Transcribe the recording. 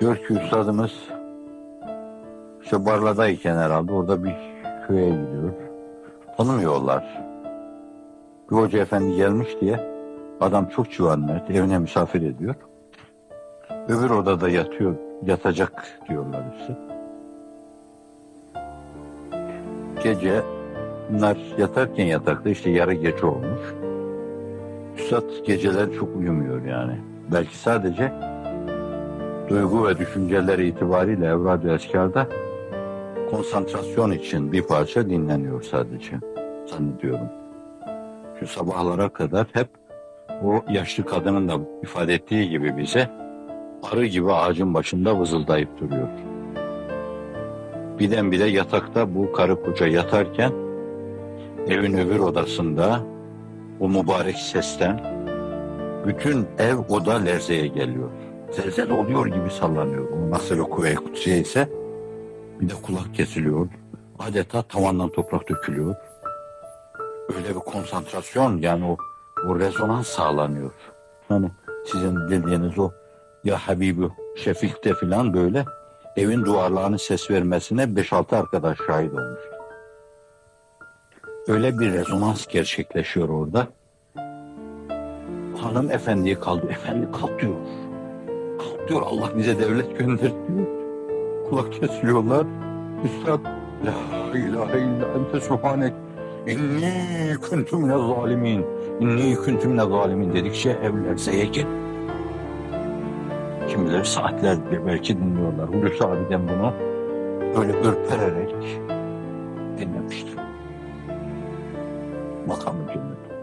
Diyor ki üstadımız işte Barla'dayken herhalde orada bir köye gidiyor. Tanımıyorlar. Bir hoca efendi gelmiş diye adam çok civan mert evine misafir ediyor. Öbür odada yatıyor, yatacak diyorlar işte. Gece bunlar yatarken yatakta işte yarı gece olmuş. Üstad geceler çok uyumuyor yani. Belki sadece duygu ve düşünceleri itibariyle Evrad-ı Eskar'da konsantrasyon için bir parça dinleniyor sadece zannediyorum. Şu sabahlara kadar hep o yaşlı kadının da ifade ettiği gibi bize arı gibi ağacın başında vızıldayıp duruyor. Birdenbire yatakta bu karı koca yatarken evin öbür odasında o mübarek sesten bütün ev oda lerzeye geliyor. Zelzel oluyor gibi sallanıyor. Nasıl o kuvve kutsiye ise bir de kulak kesiliyor. Adeta tavandan toprak dökülüyor. Öyle bir konsantrasyon yani o, o rezonans sağlanıyor. Hani sizin dediğiniz o ya Habibi Şefik'te falan böyle evin duvarlarının ses vermesine 5-6 arkadaş şahit olmuş. Öyle bir rezonans gerçekleşiyor orada. Hanım efendiye kaldı. Efendi kalk diyor. Diyor Allah bize devlet gönder diyor. Kulak kesiliyorlar. Üstad La ilahe illa ente subhanek. İnni kuntum mine zalimin. İnni kuntum mine zalimin dedikçe evler zeyek. Kimileri saatler belki dinliyorlar. Hulusi abiden bunu öyle ürpererek dinlemiştir. Makamı cümle.